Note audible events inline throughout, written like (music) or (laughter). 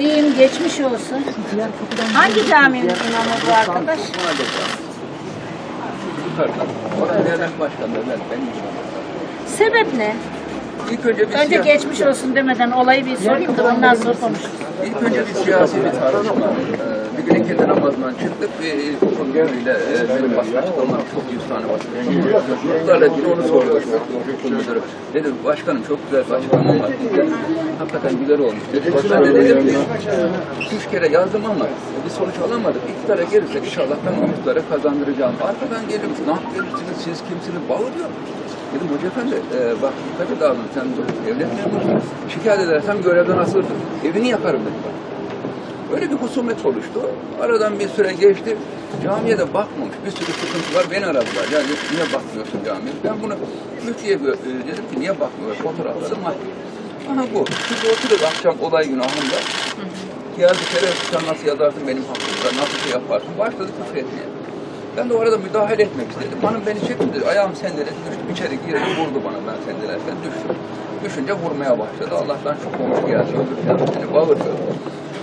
İyiyim, geçmiş olsun. Hangi caminin imamı bu arkadaş? Sebep ne? İlk önce bir Önce siyasi- geçmiş olsun demeden olayı bir sorayım da ondan sonra konuşuruz. İlk önce bir siyasi bir tartışma. Bir gün ikindi namazından çıktık ve ilkokul müdürüyle e, benim basın açıklamam çok yüz tane basın Çocuklarla ilgili onu soruyoruz. İlkokul müdürü. Dedim başkanım çok güzel bir açıklamam var. Hakikaten güzel olmuş. Dedi. Dedim ki üç kere yazdım ama bir sonuç alamadık. İktidara gelirsek inşallah ben o kazandıracağım. Arkadan gelirim. Ne yapıyorsunuz siz kimsiniz? Bağırıyor. Dedim hoca efendi e, bak dikkat et sen devlet memurusun. Şikayet edersem görevden asılırım. Evini yakarım dedi bak. Böyle bir husumet oluştu. Aradan bir süre geçti. Camiye de bakmamış. Bir sürü sıkıntı var. Beni aradılar. Yani niye bakmıyorsun camiye? Ben bunu müftüye e, dedim ki niye bakmıyor? Fotoğraflarım var. Aha bu. Biz oturuyoruz akşam olay günü ahımda. Ya bir kere sen nasıl yazarsın benim hakkımda, nasıl şey yaparsın? Başladı küfür etmeye. Ben de orada müdahale etmek istedim. Hanım beni çekti, ayağım sendeledi, düştüm içeri girdi, vurdu bana ben sendelerken düştüm. Düşünce vurmaya başladı. Allah'tan şu komşu geldi, öldürken beni bağırıyor.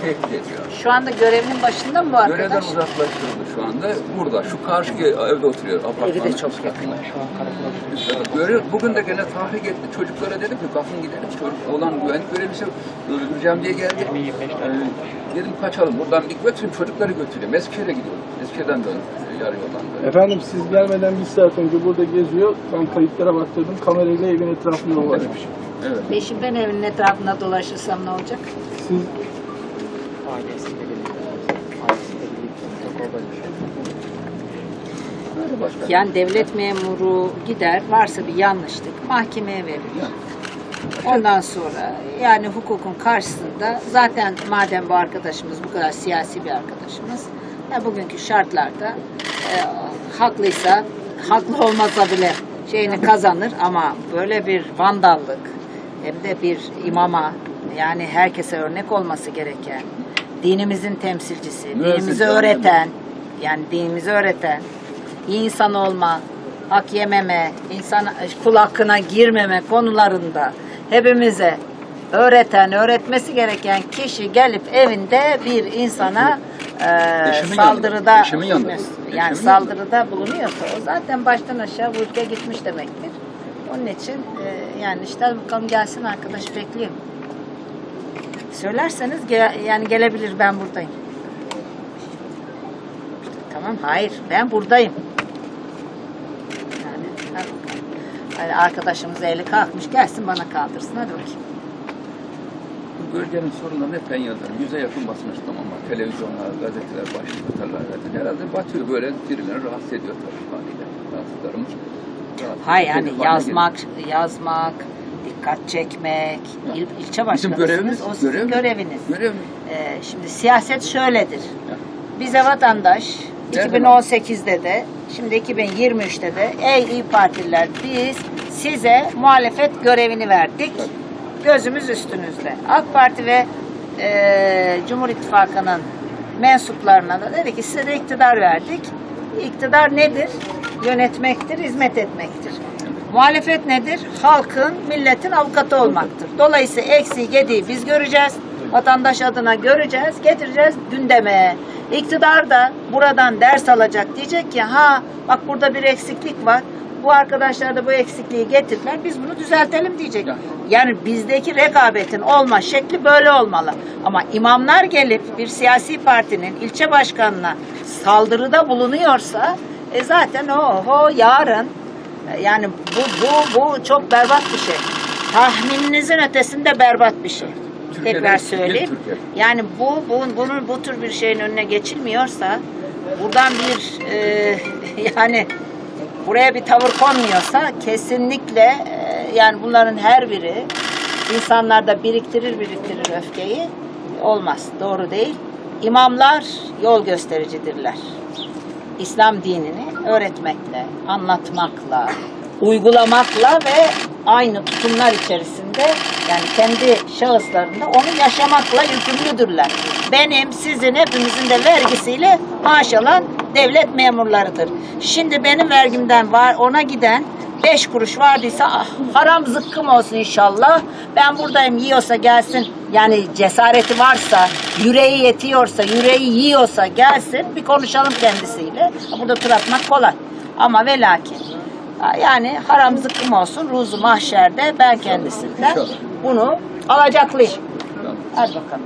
Tehdit ediyor. Şu anda görevinin başında mı bu Görevden arkadaş? uzaklaştırıldı şu anda. Burada, şu karşı evde oturuyor. Apartmanın çok yakın. Göre, bugün de gene tahrik etti. Çocuklara dedim ki kalkın gidelim. Çocuk olan güvenlik görevlisi öldüreceğim diye geldi. Ee, dedim kaçalım. Buradan bir götürün çocukları götüreyim. Eskişehir'e gidiyorum. Eskişehir'den döndüm. Yarı yoldan döndüm. Efendim siz gelmeden bir saat önce burada geziyor. Ben kayıtlara baktırdım. Kamerayla evin etrafında dolaşmış. Evet. Ve şimdi ben evinin etrafında dolaşırsam ne olacak? Siz ailesiyle birlikte, ailesiyle birlikte başka. Yani devlet memuru gider, varsa bir yanlışlık mahkemeye verilir. Ondan sonra yani hukukun karşısında zaten madem bu arkadaşımız bu kadar siyasi bir arkadaşımız ya bugünkü şartlarda e, haklıysa haklı olmasa bile şeyini kazanır ama böyle bir vandallık hem de bir imama yani herkese örnek olması gereken dinimizin temsilcisi, Müezzin dinimizi öğreten yani dinimizi öğreten iyi insan olma, hak yememe, insan kul hakkına girmeme konularında hepimize öğreten, öğretmesi gereken kişi gelip evinde bir insana e, Eşimin saldırıda yanında, eşimin yanında. yani Eşimin saldırıda bulunuyorsa o zaten baştan aşağı bu ülke gitmiş demektir. Onun için e, yani işte bakalım gelsin arkadaş bekliyorum. Söylerseniz ge- yani gelebilir ben buradayım. Tamam hayır ben buradayım. Yani. Hadi arkadaşımız eli kalkmış gelsin bana kaldırsın hadi bakayım. Bu bölgenin sorunlarını hep ben yazarım. Yüze yakın basın açıklamam var. Televizyonlar, gazeteler, başlık atarlar zaten. Herhalde batıyor böyle birileri rahatsız ediyor tabii haliyle. Rahatsızlarımız. rahatsız Hayır yani yazmak, yazmak, dikkat çekmek, il, ilçe Bizim başkanısınız. görevimiz, o sizin görev- göreviniz. Görevimiz. Ee, şimdi siyaset şöyledir. Bize vatandaş Nerede 2018'de de şimdi 2023'te de ey iyi partililer biz size muhalefet görevini verdik. Gözümüz üstünüzde. AK Parti ve e, Cumhur İttifakı'nın mensuplarına da dedi ki size de iktidar verdik. İktidar nedir? Yönetmektir, hizmet etmektir. Muhalefet nedir? Halkın, milletin avukatı olmaktır. Dolayısıyla eksiği, gediği biz göreceğiz. Vatandaş adına göreceğiz, getireceğiz gündeme. İktidar da buradan ders alacak. Diyecek ki ha bak burada bir eksiklik var. Bu arkadaşlar da bu eksikliği getirdiler. Biz bunu düzeltelim diyecek. Ya. Yani bizdeki rekabetin olma şekli böyle olmalı. Ama imamlar gelip bir siyasi partinin ilçe başkanına saldırıda bulunuyorsa e zaten o, o yarın yani bu, bu, bu çok berbat bir şey. Tahmininizin ötesinde berbat bir şey. Türkiye'de Tekrar söyleyeyim. Türkiye. Yani bu, bu bunun bu tür bir şeyin önüne geçilmiyorsa buradan bir e, (laughs) yani buraya bir tavır konmuyorsa kesinlikle e, yani bunların her biri insanlarda biriktirir biriktirir öfkeyi olmaz. Doğru değil. İmamlar yol göstericidirler. İslam dinini öğretmekle, anlatmakla, uygulamakla ve aynı tutumlar içerisinde yani kendi şahıslarında onu yaşamakla yükümlüdürler. Benim, sizin, hepimizin de vergisiyle maaş alan devlet memurlarıdır. Şimdi benim vergimden var ona giden beş kuruş vardıysa ah, haram zıkkım olsun inşallah. Ben buradayım yiyorsa gelsin. Yani cesareti varsa, yüreği yetiyorsa, yüreği yiyorsa gelsin. Bir konuşalım kendisiyle. Burada tur atmak kolay. Ama ve lakin ha, yani haram zıkkım olsun ruzu mahşerde ben kendisinden bunu alacaklıyım. Hadi bakalım.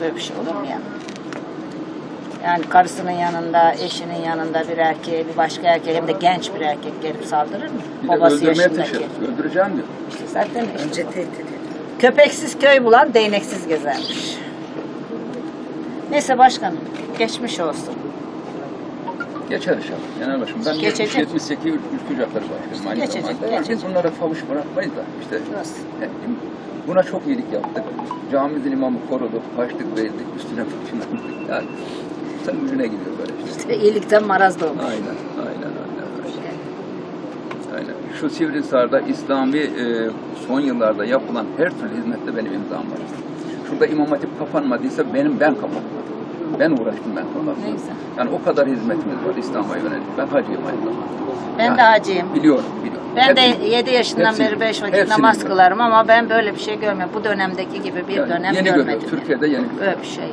Böyle bir şey olur mu ya? Yani karısının yanında, eşinin yanında bir erkeğe, bir başka erkeğe hem de genç bir erkek gelip saldırır mı? Bir Babası yaşındaki. teşebbüs. Öldüreceğim diyor. İşte zaten önce tehdit ediyor. Köpeksiz köy bulan değneksiz gezermiş. Neyse başkanım, geçmiş olsun. Geçer inşallah. Genel başım. Ben Geçecek. 78 ülke ocakları başkanım aynı Geçecek, zamanda. geçecek. Biz bunlara favuş bırakmayız da işte Nasıl? Yani buna çok iyilik yaptık. Camimizin imamı koruduk, kaçtık verdik, üstüne fırçınladık. Yani sen gücüne gidiyor böyle işte. İyilikten maraz doğmuş. Aynen, aynen, aynen. Aynen. Şu Sivrisar'da İslami e, son yıllarda yapılan her türlü hizmette benim imzam var. Şurada İmam Hatip kapanmadıysa benim ben kapatmadım. Ben uğraştım ben güzel. Yani o kadar hizmetimiz var İslam'a yönelik. Ben hacıyım aynı zamanda. Ben de hacıyım. Biliyorum, biliyorum. Ben de Hepsini- 7 yaşından hepsini- beri 5 vakit hepsini namaz biliyorum. kılarım ama ben böyle bir şey görmedim. Bu dönemdeki gibi bir Yani dönem yeni görmedim. görüyoruz. Türkiye'de yeni görüyoruz. Böyle bir şey.